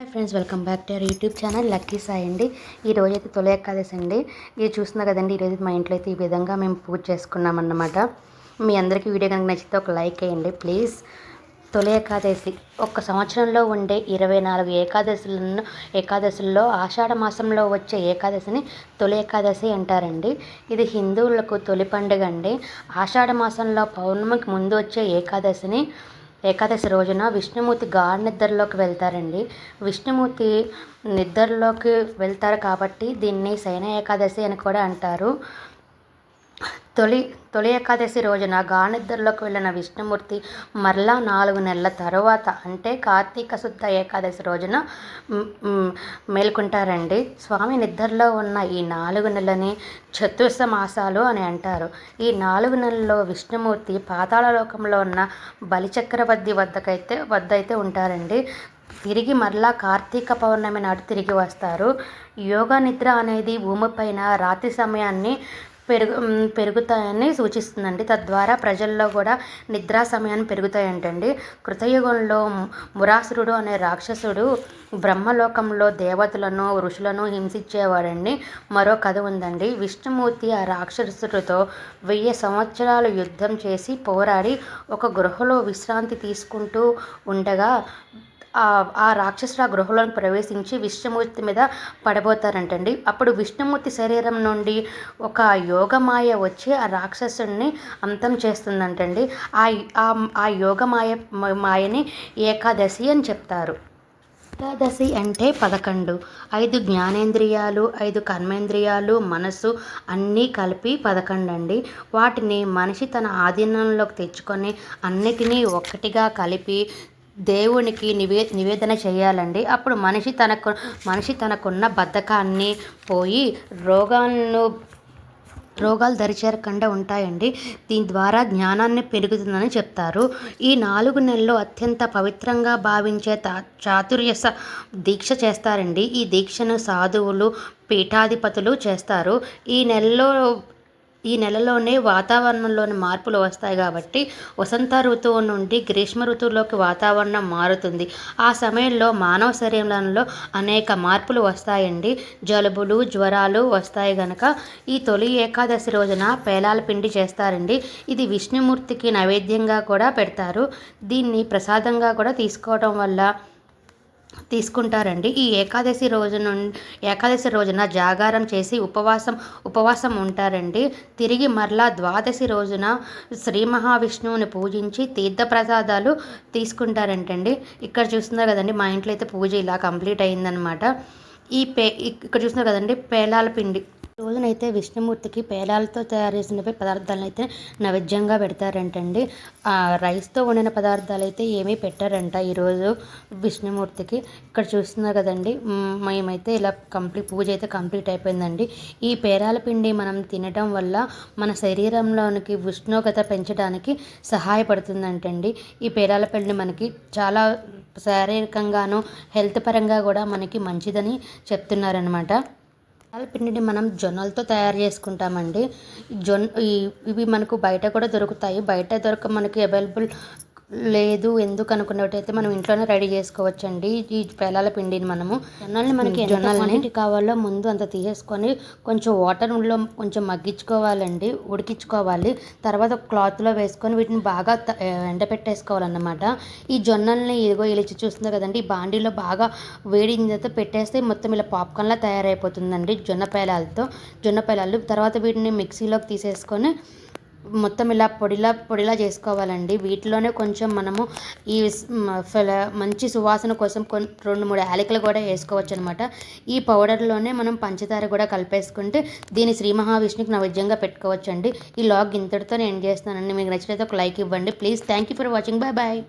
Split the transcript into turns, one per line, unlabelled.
Hi friends welcome back to our YouTube channel Lucky Sai అండి. ఈ అయితే తొలి ఏకాదశి అండి. ఇది చూస్తున్నా కదండి ఈరోజు మా ఇంట్లో అయితే ఈ విధంగా మేము పూజ చేసుకున్నాం అన్నమాట. మీ అందరికీ వీడియో కనుక నచ్చితే ఒక లైక్ వేయండి ప్లీజ్. తొలి ఏకాదశి ఒక సంవత్సరంలో ఉండే ఇరవై నాలుగు ఏకాదశులను ఏకాదశుల్లో ఆషాఢ మాసంలో వచ్చే ఏకాదశిని తొలి ఏకాదశి అంటారండి. ఇది హిందువులకు తొలి పండుగ అండి. ఆషాఢ మాసంలో పౌర్ణమికి ముందు వచ్చే ఏకాదశిని ఏకాదశి రోజున విష్ణుమూర్తి గాఢ నిద్రలోకి వెళ్తారండి. విష్ణుమూర్తి నిద్రలోకి వెళ్తారు కాబట్టి దీన్ని శయన ఏకాదశి అని కూడా అంటారు. తొలి తొలి ఏకాదశి రోజున గానిద్దరిలోకి వెళ్ళిన విష్ణుమూర్తి మరలా నాలుగు నెలల తర్వాత అంటే కార్తీక శుద్ధ ఏకాదశి రోజున మేల్కొంటారండి. స్వామి నిద్రలో ఉన్న ఈ నాలుగు నెలని చతుర్థ మాసాలు అని అంటారు. ఈ నాలుగు నెలల్లో విష్ణుమూర్తి పాతాళ లోకంలో ఉన్న బలిచక్రవర్తి వద్దకైతే వద్ద అయితే ఉంటారండి. తిరిగి మరలా కార్తీక పౌర్ణమి నాడు తిరిగి వస్తారు. యోగా నిద్ర అనేది భూమిపైన రాత్రి సమయాన్ని పెరుగు పెరుగుతాయని సూచిస్తుందండి. తద్వారా ప్రజల్లో కూడా నిద్రా సమయాన్ని పెరుగుతాయంటండి. కృతయుగంలో మురాసురుడు అనే రాక్షసుడు బ్రహ్మలోకంలో దేవతలను ఋషులను హింసించేవాడండి. మరో కథ ఉందండి. విష్ణుమూర్తి ఆ రాక్షసుడితో వెయ్యి సంవత్సరాలు యుద్ధం చేసి పోరాడి ఒక గృహలో విశ్రాంతి తీసుకుంటూ ఉండగా ఆ రాక్షసుడు ఆ గృహలోకి ప్రవేశించి విష్ణుమూర్తి మీద పడబోతారంటండి. అప్పుడు విష్ణుమూర్తి శరీరం నుండి ఒక యోగమాయ వచ్చి ఆ రాక్షసుడిని అంతం చేస్తుందంటండి. ఆ ఆ యోగమాయ మాయని ఏకాదశి అని చెప్తారు. ఏకాదశి అంటే పదకొండు. ఐదు జ్ఞానేంద్రియాలు ఐదు కర్మేంద్రియాలు మనసు అన్నీ కలిపి పదకొండు అండి వాటిని మనిషి తన ఆధీనంలోకి తెచ్చుకొని అన్నిటినీ ఒక్కటిగా కలిపి దేవునికి నివే నివేదన చేయాలండి. అప్పుడు మనిషి తనకు మనిషి తనకున్న బద్ధకాన్ని పోయి రోగాలను రోగాలు దరిచేరకుండా ఉంటాయండి. దీని ద్వారా జ్ఞానాన్ని పెరుగుతుందని చెప్తారు. ఈ నాలుగు నెలలు అత్యంత పవిత్రంగా భావించే తా చాతుర్యస దీక్ష చేస్తారండి. ఈ దీక్షను సాధువులు పీఠాధిపతులు చేస్తారు. ఈ నెలలో ఈ నెలలోనే వాతావరణంలోని మార్పులు వస్తాయి కాబట్టి వసంత ఋతువు నుండి గ్రీష్మ ఋతువులోకి వాతావరణం మారుతుంది. ఆ సమయంలో మానవ శరీరంలో అనేక మార్పులు వస్తాయండి. జలుబులు జ్వరాలు వస్తాయి గనక ఈ తొలి ఏకాదశి రోజున పేలాల పిండి చేస్తారండి. ఇది విష్ణుమూర్తికి నైవేద్యంగా కూడా పెడతారు. దీన్ని ప్రసాదంగా కూడా తీసుకోవడం వల్ల తీసుకుంటారండి. ఈ ఏకాదశి రోజు నుండి ఏకాదశి రోజున జాగారం చేసి ఉపవాసం ఉపవాసం ఉంటారండి. తిరిగి మరలా ద్వాదశి రోజున శ్రీ మహావిష్ణువుని పూజించి తీర్థప్రసాదాలు తీసుకుంటారంటండి. ఇక్కడ చూస్తున్నారు కదండి మా ఇంట్లో అయితే పూజ ఇలా కంప్లీట్ అయిందనమాట. ఈ పే ఇక్కడ చూస్తున్నారు కదండి పేలాల పిండి. రోజునైతే విష్ణుమూర్తికి పేలాలతో తయారు చేసిన పదార్థాలను అయితే నైవేద్యంగా పెడతారంటండి. రైస్తో వండిన పదార్థాలు అయితే ఏమీ పెట్టారంట ఈరోజు విష్ణుమూర్తికి. ఇక్కడ చూస్తున్నారు కదండి మేమైతే ఇలా కంప్లీట్ పూజ అయితే కంప్లీట్ అయిపోయిందండి. ఈ పేరాల పిండి మనం తినడం వల్ల మన శరీరంలోనికి ఉష్ణోగ్రత పెంచడానికి సహాయపడుతుందంటండి. ఈ పేరాల పిండి మనకి చాలా శారీరకంగాను హెల్త్ పరంగా కూడా మనకి మంచిదని చెప్తున్నారనమాట పిండిని మనం జొన్నలతో తయారు చేసుకుంటామండి. జొన్న ఇవి మనకు బయట కూడా దొరుకుతాయి. బయట దొరక మనకి అవైలబుల్ లేదు ఎందుకు అనుకున్నట్టయితే మనం ఇంట్లోనే రెడీ చేసుకోవచ్చండి. ఈ పేలాల పిండిని మనము. జొన్నల్ని మనకి జొన్నలు కావాలో ముందు అంత తీసేసుకొని కొంచెం వాటర్లో కొంచెం మగ్గించుకోవాలండి ఉడికించుకోవాలి. తర్వాత క్లాత్లో వేసుకొని వీటిని బాగా ఎండపెట్టేసుకోవాలన్నమాట. ఈ జొన్నల్ని ఇదిగో ఇలిచి చూస్తుంది కదండి ఈ బాండీలో బాగా వేడి తర్వాత పెట్టేస్తే మొత్తం ఇలా పాప్కార్న్లా తయారైపోతుందండి జొన్న పేలాలతో. జొన్న పేలాలు తర్వాత వీటిని మిక్సీలోకి తీసేసుకొని మొత్తం ఇలా పొడిలా పొడిలా చేసుకోవాలండి. వీటిలోనే కొంచెం మనము ఈ మంచి సువాసన కోసం రెండు మూడు యాలకులు కూడా వేసుకోవచ్చు అనమాట ఈ పౌడర్లోనే మనం పంచదార కూడా కలిపేసుకుంటే దీన్ని శ్రీ మహావిష్ణుకి నైవేద్యంగా పెట్టుకోవచ్చు అండి ఈ లాగ్ ఇంతటితో నేను చేస్తానండి మీకు నచ్చినట్టు ఒక లైక్ ఇవ్వండి. Please thank you for watching. Bye bye.